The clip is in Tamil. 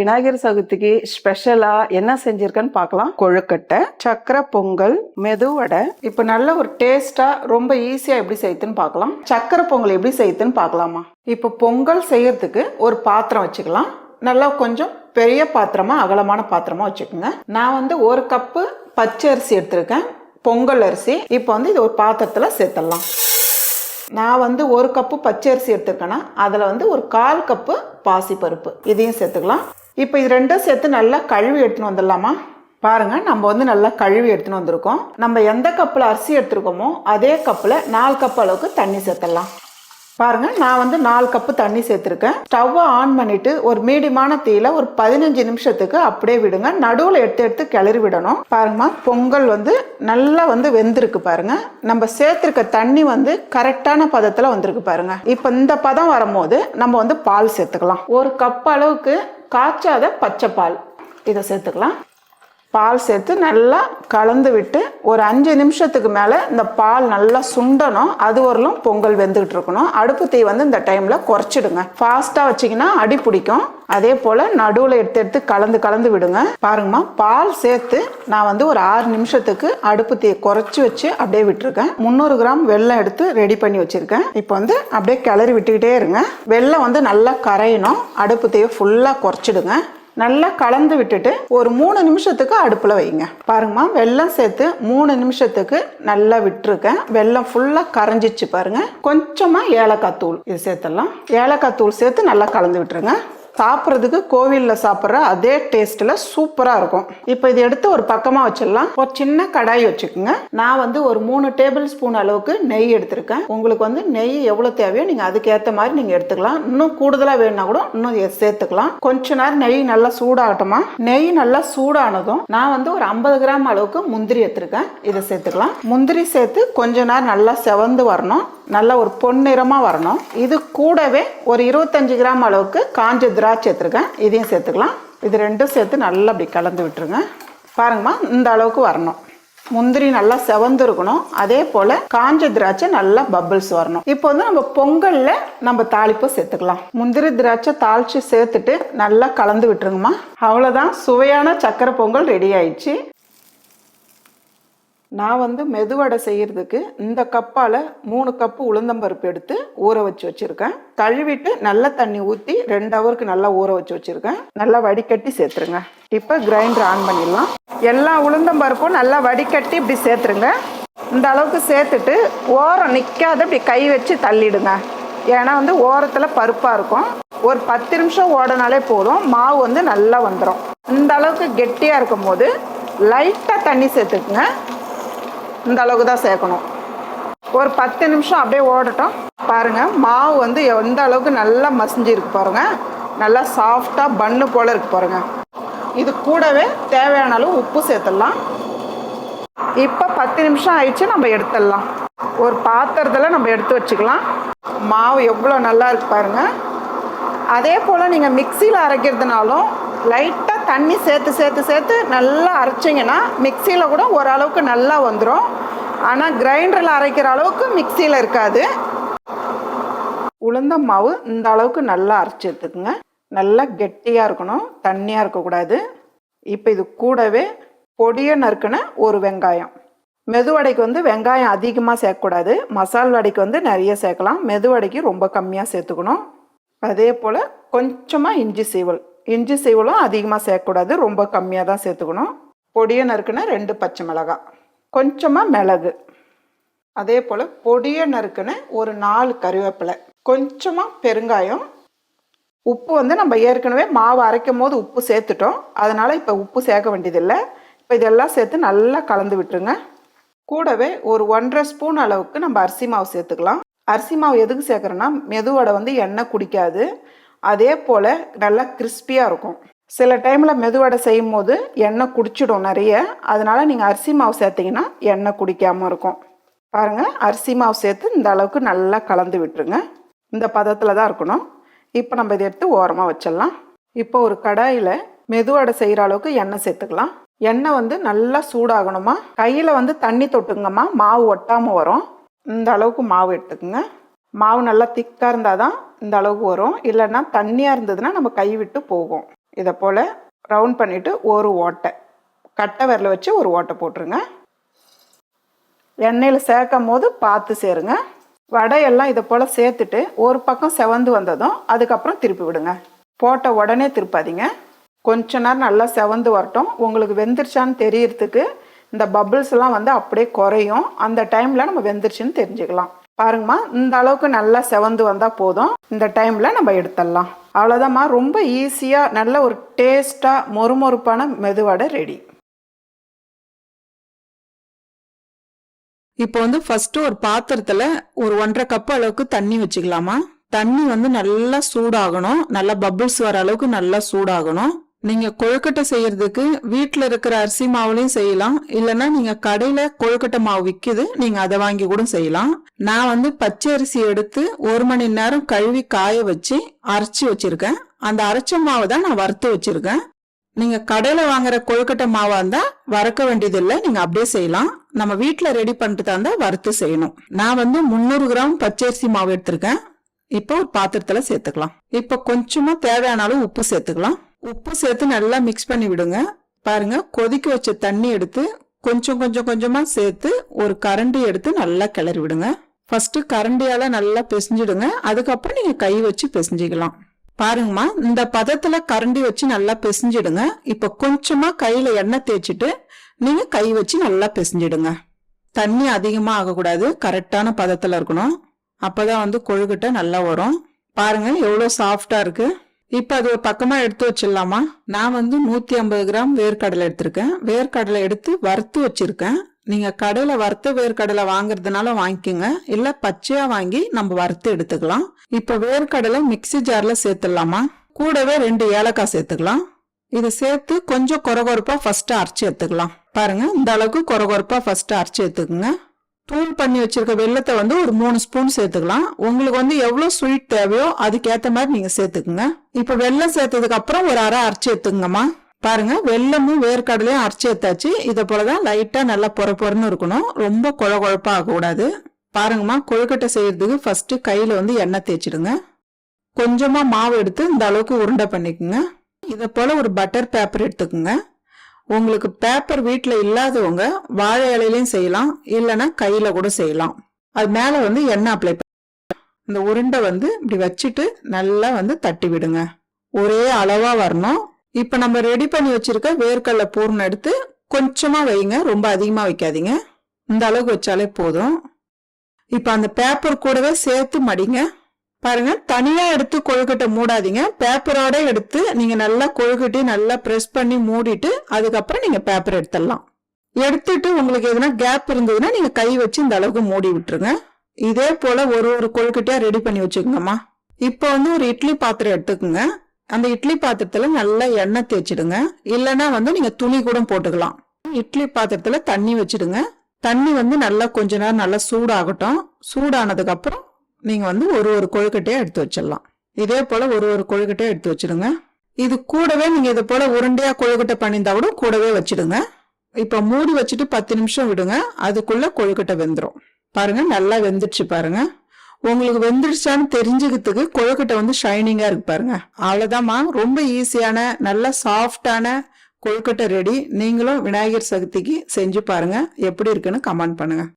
விநாயகர் சதுர்த்திக்கு ஸ்பெஷலா என்ன செஞ்சிருக்கேன்னு பார்க்கலாம். கொழுக்கட்டை சக்கரை பொங்கல் மெதுவடை இப்போ நல்ல ஒரு டேஸ்டா ரொம்ப ஈஸியா எப்படி செய்யுதுன்னு பார்க்கலாம். சக்கரை பொங்கல் எப்படி செய்யுதுன்னு பார்க்கலாமா? இப்போ பொங்கல் செய்யறதுக்கு ஒரு பாத்திரம் வச்சுக்கலாம். நல்லா கொஞ்சம் பெரிய பாத்திரமா அகலமான பாத்திரமா வச்சுக்கோங்க. நான் வந்து ஒரு கப்பு பச்சை அரிசி எடுத்திருக்கேன். பொங்கல் அரிசி. இப்போ வந்து இது ஒரு பாத்திரத்தில் சேர்த்துடலாம். நான் வந்து ஒரு கப்பு பச்சை அரிசி அதில் வந்து ஒரு கால் கப்பு பாசிப்பருப்பு. இதையும் சேர்த்துக்கலாம். இப்போ இது ரெண்டும் சேர்த்து நல்லா கழுவி எடுத்துன்னு வந்துடலாமா? பாருங்கள் நம்ம வந்து நல்லா கழுவி எடுத்துன்னு வந்திருக்கோம். நம்ம எந்த கப்பில் அரிசி எடுத்துருக்கோமோ அதே கப்பில் நாலு கப் அளவுக்கு தண்ணி சேர்த்துடலாம். பாருங்க நான் வந்து நாலு கப்பு தண்ணி சேர்த்துருக்கேன். ஸ்டவ்வை ஆன் பண்ணிட்டு ஒரு மீடியமான தீயில ஒரு பதினஞ்சு நிமிஷத்துக்கு அப்படியே விடுங்க. நடுவில் எடுத்து எடுத்து கிளறி விடணும். பாருங்கம்மா பொங்கல் வந்து நல்லா வந்து வெந்திருக்கு பாருங்க. நம்ம சேர்த்துருக்க தண்ணி வந்து கரெக்டான பதத்தில் வந்திருக்கு பாருங்க. இப்போ இந்த பதம் வரும்போது நம்ம வந்து பால் சேர்த்துக்கலாம். ஒரு கப் அளவுக்கு காய்ச்சாத பச்சை பால் இதை சேர்த்துக்கலாம். பால் சேர்த்து நல்லா கலந்து விட்டு ஒரு அஞ்சு நிமிஷத்துக்கு மேலே இந்த பால் நல்லா சுண்டணும். அது வரலும் பொங்கல் வெந்துகிட்டு இருக்கணும். அடுப்பு தீ வந்து இந்த டைமில் குறைச்சிடுங்க. ஃபாஸ்ட்டாக வச்சிங்கன்னா அடி பிடிக்கும். அதே போல் நடுவில் எடுத்து எடுத்து கலந்து கலந்து விடுங்க. பாருங்கம்மா பால் சேர்த்து நான் வந்து ஒரு ஆறு நிமிஷத்துக்கு அடுப்பு தீயை குறைச்சி வச்சு அப்படியே விட்டுருக்கேன். முந்நூறு கிராம் வெள்ளம் எடுத்து ரெடி பண்ணி வச்சுருக்கேன். இப்போ வந்து அப்படியே கிளறி விட்டுக்கிட்டே இருங்க. வெள்ளம் வந்து நல்லா கரையணும். அடுப்பு தீயை ஃபுல்லாக குறைச்சிடுங்க. நல்லா கலந்து விட்டுட்டு ஒரு மூணு நிமிஷத்துக்கு அடுப்பில் வைங்க. பாருங்கம்மா வெல்லம் சேர்த்து மூணு நிமிஷத்துக்கு நல்லா விட்டுருக்கேன். வெள்ளம் ஃபுல்லாக கரைஞ்சிச்சு பாருங்க. கொஞ்சமாக ஏலக்காய் தூள் இது சேர்த்துடலாம். ஏலக்காய் தூள் சேர்த்து நல்லா கலந்து விட்டுருங்க. சாப்பிட்றதுக்கு கோவிலில் சாப்பிட்ற அதே டேஸ்ட்டில் சூப்பராக இருக்கும். இப்போ இது எடுத்து ஒரு பக்கமாக வச்சிடலாம். ஒரு சின்ன கடாய் வச்சுக்கோங்க. நான் வந்து ஒரு மூணு டேபிள் ஸ்பூன் அளவுக்கு நெய் எடுத்திருக்கேன். உங்களுக்கு வந்து நெய் எவ்வளோ தேவையோ நீங்கள் அதுக்கேற்ற மாதிரி நீங்கள் எடுத்துக்கலாம். இன்னும் கூடுதலாக வேணும்னா கூட இன்னும் சேர்த்துக்கலாம். கொஞ்ச நேரம் நெய் நல்லா சூடாகட்டுமா? நெய் நல்லா சூடானதும் நான் வந்து ஒரு ஐம்பது கிராம் அளவுக்கு முந்திரி எடுத்திருக்கேன். இதை சேர்த்துக்கலாம். முந்திரி சேர்த்து கொஞ்ச நேரம் நல்லா செவந்து வரணும். நல்லா ஒரு பொன்னிறமாக வரணும். இது கூடவே ஒரு இருபத்தஞ்சு கிராம் அளவுக்கு காஞ்ச திராட்சை எடுத்துருக்கேன். இதையும் சேர்த்துக்கலாம். இது ரெண்டும் சேர்த்து நல்லா அப்படி கலந்து விட்டுருங்க. பாருங்கம்மா இந்த அளவுக்கு வரணும். முந்திரி நல்லா செவந்து இருக்கணும் அதே போல் காஞ்ச திராட்சை நல்லா பபிள்ஸ் வரணும். இப்போ வந்து நம்ம பொங்கல்ல நம்ம தாளிப்பு சேர்த்துக்கலாம். முந்திரி திராட்சை தாளிச்சு சேர்த்துட்டு நல்லா கலந்து விட்டுருங்கம்மா. அவ்வளோதான் சுவையான சக்கரை பொங்கல் ரெடி ஆயிடுச்சு. நான் வந்து மெதுவடை செய்கிறதுக்கு இந்த கப்பால் மூணு கப்பு உளுந்தம்பருப்பு எடுத்து ஊற வச்சு வச்சுருக்கேன். கழுவிட்டு நல்ல தண்ணி ஊற்றி ரெண்டு ஹவருக்கு நல்லா ஊற வச்சு வச்சுருக்கேன். நல்லா வடிகட்டி சேர்த்துருங்க. இப்போ கிரைண்டர் ஆன் பண்ணிடலாம். எல்லா உளுந்தம்பருப்பும் நல்லா வடிகட்டி இப்படி சேர்த்துருங்க. இந்த அளவுக்கு சேர்த்துட்டு ஓரம் நிற்காத இப்படி கை வச்சு தள்ளிடுங்க. ஏன்னா வந்து ஓரத்தில் பருப்பாக இருக்கும். ஒரு பத்து நிமிஷம் ஓடனாலே போதும். மாவு வந்து நல்லா வந்துடும் இந்த அளவுக்கு கெட்டியாக இருக்கும்போது லைட்டாக தண்ணி சேர்த்துக்குங்க. இந்த அளவுக்கு தான் சேர்க்கணும். ஒரு பத்து நிமிஷம் அப்படியே ஓடட்டும். பாருங்க மாவு வந்து எந்த அளவுக்கு நல்லா மசிஞ்சு பாருங்கள் நல்லா சாஃப்டாக பன்னு போல் இருக்கு பாருங்கள் இது கூடவே தேவையான அளவு உப்பு சேர்த்துடலாம். இப்போ பத்து நிமிஷம் ஆயிடுச்சு நம்ம எடுத்துடலாம். ஒரு பாத்திரத்தில் நம்ம எடுத்து வச்சுக்கலாம். மாவு எவ்வளோ நல்லா இருக்கு பாருங்கள் அதே போல் நீங்கள் மிக்சியில் அரைக்கிறதுனாலும் லைட்டாக தண்ணி சேர்த்து சேர்த்து சேர்த்து நல்லா அரைச்சிங்கன்னா மிக்சியில் கூட ஓரளவுக்கு நல்லா வந்துடும் ஆனால் கிரைண்டரில் அரைக்கிற அளவுக்கு மிக்சியில் இருக்காது. உளுந்த மாவு இந்த அளவுக்கு நல்லா அரைச்சி எடுத்துக்கோங்க. நல்லா கெட்டியாக இருக்கணும் தண்ணியாக இருக்கக்கூடாது. இப்போ இது கூடவே பொடியை நறுக்குன ஒரு வெங்காயம். மெதுவடைக்கு வந்து வெங்காயம் அதிகமாக சேர்க்கக்கூடாது. மசால் வடைக்கு வந்து நிறைய சேர்க்கலாம். மெதுவடைக்கு ரொம்ப கம்மியாக சேர்த்துக்கணும். அதே போல் கொஞ்சமாக இஞ்சி சீவல். இஞ்சி சீவலும் அதிகமாக சேர்க்கக்கூடாது. ரொம்ப கம்மியாக தான் சேர்த்துக்கணும். பொடியை நறுக்குனா ரெண்டு பச்சை மிளகாய் கொஞ்சமாக மிளகு. அதே போல் பொடியை நறுக்குன ஒரு நாலு கருவேப்பிலை. கொஞ்சமாக பெருங்காயம். உப்பு வந்து நம்ம ஏற்கனவே மாவு அரைக்கும் போது உப்பு சேர்த்துட்டோம். அதனால் இப்போ உப்பு சேர்க்க வேண்டியதில்லை. இப்போ இதெல்லாம் சேர்த்து நல்லா கலந்து விட்டுருங்க. கூடவே ஒரு ஒன்றரை ஸ்பூன் அளவுக்கு நம்ம அரிசி மாவு சேர்த்துக்கலாம். அரிசி மாவு எதுக்கு சேர்க்குறோன்னா மெதுவடை வந்து எண்ணெய் குடிக்காது. அதே போல் நல்லா கிறிஸ்பியாக இருக்கும். சில டைமில் மெதுவடை செய்யும் போது எண்ணெய் குடிச்சிடும் நிறைய. அதனால் நீங்கள் அரிசி மாவு சேர்த்திங்கன்னா எண்ணெய் குடிக்காமல் இருக்கும். பாருங்கள் அரிசி மாவு சேர்த்து இந்த அளவுக்கு நல்லா கலந்து விட்டுருங்க. இந்த பதத்தில் தான் இருக்கணும். இப்போ நம்ம இதை எடுத்து ஓரமாக வச்சிடலாம். இப்போ ஒரு கடாயில் மெதுவடை செய்கிற அளவுக்கு எண்ணெய் சேர்த்துக்கலாம். எண்ணெய் வந்து நல்லா சூடாகணுமா? கையில் வந்து தண்ணி தொட்டுங்கம்மா. மாவு ஒட்டாமல் வரும். இந்த அளவுக்கு மாவு எடுத்துக்கோங்க. மாவு நல்லா திக்காக இருந்தால் தான் இந்த அளவுக்கு வரும். இல்லைன்னா தண்ணியாக இருந்ததுன்னா நம்ம கை விட்டு போகும். இதை போல் ரவுண்ட் பண்ணிவிட்டு ஒரு ஓட்டை. கட்டை விரல வச்சு ஒரு ஓட்டை போட்டுருங்க. எண்ணெயில் சேர்க்கும் போது பார்த்து சேருங்க. வடையெல்லாம் இதை போல் சேர்த்துட்டு ஒரு பக்கம் செவந்து வந்ததும் அதுக்கப்புறம் திருப்பி விடுங்க. போட்ட உடனே திருப்பாதீங்க. கொஞ்ச நேரம் நல்லா செவந்து வரட்டும். உங்களுக்கு வெந்துருச்சான்னு தெரியறதுக்கு இந்த பபிள்ஸ்லாம் வந்து அப்படியே குறையும். அந்த டைமில் நம்ம வெந்துருச்சுன்னு தெரிஞ்சுக்கலாம். பாருங்கம்மா இந்த அளவுக்கு நல்லா செவந்து வந்தால் போதும். இந்த டைமில் நம்ம எடுத்துடலாம். அவ்வளோதாம்மா ரொம்ப ஈஸியாக நல்ல ஒரு டேஸ்ட்டாக மொறுமொறுப்பான மெதுவடை ரெடி. இப்போ வந்து ஃபஸ்ட்டு ஒரு பாத்திரத்தில் ஒரு ஒன்றரை கப் அளவுக்கு தண்ணி வச்சுக்கலாமா? தண்ணி வந்து நல்லா சூடாகணும். நல்லா பபிள்ஸ் வர அளவுக்கு நல்லா சூடாகணும். நீங்கள் கொழுக்கட்டை செய்யறதுக்கு வீட்டில் இருக்கிற அரிசி மாவுலையும் செய்யலாம். இல்லைன்னா நீங்கள் கடையில் கொழுக்கட்டை மாவு விற்கிது நீங்கள் அதை வாங்கி கூட செய்யலாம். நான் வந்து பச்சை அரிசி எடுத்து ஒரு மணி நேரம் கழுவி காய வச்சு அரைச்சி வச்சுருக்கேன். அந்த அரைச்ச மாவை தான் நான் வறுத்து வச்சுருக்கேன். நீங்கள் கடையில் வாங்குற கொழுக்கட்டை மாவாக இருந்தால் வறுக்க வேண்டியதில்லை நீங்கள் அப்படியே செய்யலாம். நம்ம வீட்டில் ரெடி பண்ணிட்டு இருந்தால் வறுத்து செய்யணும். நான் வந்து முந்நூறு கிராம் பச்சரிசி மாவு எடுத்திருக்கேன். இப்போ ஒரு பாத்திரத்தில் சேர்த்துக்கலாம். இப்போ கொஞ்சமாக தேவையான அளவு உப்பு சேர்த்துக்கலாம். உப்பு சேர்த்து நல்லா மிக்ஸ் பண்ணி விடுங்க. பாருங்க கொதிக்க வச்ச தண்ணி எடுத்து கொஞ்சம் கொஞ்சம் கொஞ்சமா சேர்த்து ஒரு கரண்டி எடுத்து நல்லா கிளறி விடுங்க. ஃபர்ஸ்ட் கரண்டியால நல்லா பிசைஞ்சிடுங்க. அதுக்கப்புறம் நீங்க கை வச்சு பிசைஞ்சிக்கலாம். பாருங்கம்மா இந்த பதத்துல கரண்டி வச்சு நல்லா பிசைஞ்சிடுங்க. இப்ப கொஞ்சமா கையில எண்ணெய் தேய்ச்சிட்டு நீங்க கை வச்சு நல்லா பிசைஞ்சிடுங்க. தண்ணி அதிகமா ஆகக்கூடாது. கரெக்டான பதத்துல இருக்கணும். அப்பதான் வந்து கொழுக்கட்டை நல்லா வரும். பாருங்க எவ்வளவு சாஃப்டா இருக்கு. இப்போ அது ஒரு பக்கமாக எடுத்து வச்சிடலாமா? நான் வந்து நூற்றி ஐம்பது கிராம் வேர்க்கடலை எடுத்திருக்கேன். வேர்க்கடலை எடுத்து வறுத்து வச்சுருக்கேன். நீங்கள் கடையில் வறுத்த வேர்க்கடலை வாங்குறதுனால வாங்கிக்கோங்க. இல்லை பச்சையாக வாங்கி நம்ம வறுத்து எடுத்துக்கலாம். இப்போ வேர்க்கடலை மிக்ஸி ஜாரில் சேர்த்துடலாமா? கூடவே ரெண்டு ஏலக்காய் சேர்த்துக்கலாம். இதை சேர்த்து கொஞ்சம் குறகுறப்பாக ஃபஸ்ட்டு அரைச்சி எடுத்துக்கலாம். பாருங்கள் இந்த அளவுக்கு குறகுறப்பாக ஃபஸ்ட்டு அரைச்சி எடுத்துக்கோங்க. தூள் பண்ணி வச்சிருக்க வெள்ளத்தை வந்து ஒரு மூணு ஸ்பூன் சேர்த்துக்கலாம். உங்களுக்கு வந்து எவ்வளோ ஸ்வீட் தேவையோ அதுக்கேற்ற மாதிரி நீங்கள் சேர்த்துக்குங்க. இப்போ வெள்ளம் சேர்த்ததுக்கு அப்புறம் ஒரு அரை அரைச்சி எடுத்துங்கம்மா பாருங்க வெள்ளமும் வேர்க்கடலையும் அரைச்சி எடுத்தாச்சு. இதை போலதான் லைட்டா நல்லா பொற பொறன்னு இருக்கணும். ரொம்ப குழ குழப்பா ஆகக்கூடாது. பாருங்கம்மா கொழுக்கட்டை செய்யறதுக்கு ஃபர்ஸ்ட் கையில வந்து எண்ணெய் தேய்ச்சிடுங்க. கொஞ்சமா மாவு எடுத்து இந்த அளவுக்கு உருண்டை பண்ணிக்கோங்க. இதை போல ஒரு பட்டர் பேப்பர் எடுத்துக்கோங்க. உங்களுக்கு பேப்பர் வீட்டில் இல்லாதவங்க வாழை இலையிலையும் செய்யலாம் இல்லைன்னா கையில் கூட செய்யலாம். அது மேலே வந்து எண்ணெய் அப்ளை இந்த உருண்டை வந்து இப்படி வச்சுட்டு நல்லா வந்து தட்டி விடுங்க. ஒரே அளவாக வரணும். இப்போ நம்ம ரெடி பண்ணி வச்சிருக்க வேர்க்கடலை பூர்ணம் எடுத்து கொஞ்சமாக வைங்க. ரொம்ப அதிகமாக வைக்காதீங்க. இந்த அளவுக்கு வச்சாலே போதும். இப்போ அந்த பேப்பர் கூடவே சேர்த்து மடிங்க. பாருங்க தனியா எடுத்து கொழுக்கட்டை மூடாதீங்க. பேப்பரோட எடுத்து நீங்க நல்லா கொழுக்கட்டி நல்லா பிரஸ் பண்ணி மூடிட்டு அதுக்கப்புறம் நீங்க பேப்பர் எடுத்துடலாம். எடுத்துட்டு உங்களுக்கு எதுனா கேப் இருந்ததுன்னா நீங்க கை வச்சு இந்த அளவுக்கு மூடி விட்டுருங்க. இதே போல ஒரு ஒரு கொழுக்கட்டையா ரெடி பண்ணி வச்சுக்கோங்கம்மா. இப்போ வந்து ஒரு இட்லி பாத்திரம் எடுத்துக்கோங்க. அந்த இட்லி பாத்திரத்துல நல்லா எண்ணெய் தேய்ச்சிடுங்க. இல்லைன்னா வந்து நீங்க துணி கூட போட்டுக்கலாம். இட்லி பாத்திரத்துல தண்ணி வச்சிடுங்க. தண்ணி வந்து நல்லா கொஞ்ச நேரம் நல்லா சூடாகட்டும். சூடானதுக்கு அப்புறம் நீங்கள் வந்து ஒரு ஒரு கொழுக்கட்டையாக எடுத்து வச்சிடலாம். இதே போல் ஒரு ஒரு கொழுக்கட்டையாக எடுத்து வச்சிடுங்க. இது கூடவே நீங்கள் இது போல் உருண்டையாக கொழுக்கட்டை பண்ணியிருந்தா கூட கூடவே வச்சிடுங்க. இப்போ மூடி வச்சுட்டு பத்து நிமிஷம் விடுங்க. அதுக்குள்ளே கொழுக்கட்டை வெந்துடும் பாருங்க நல்லா வெந்துடுச்சு பாருங்க. உங்களுக்கு வெந்துடுச்சான்னு தெரிஞ்சுக்கிறதுக்கு கொழுக்கட்டை வந்து ஷைனிங்காக இருக்கு பாருங்க. அவ்வளோதாம்மா ரொம்ப ஈஸியான நல்ல சாஃப்டான கொழுக்கட்டை ரெடி நீங்களும் விநாயகர் சதுர்த்திக்கு செஞ்சு பாருங்க. எப்படி இருக்குன்னு கமெண்ட் பண்ணுங்க.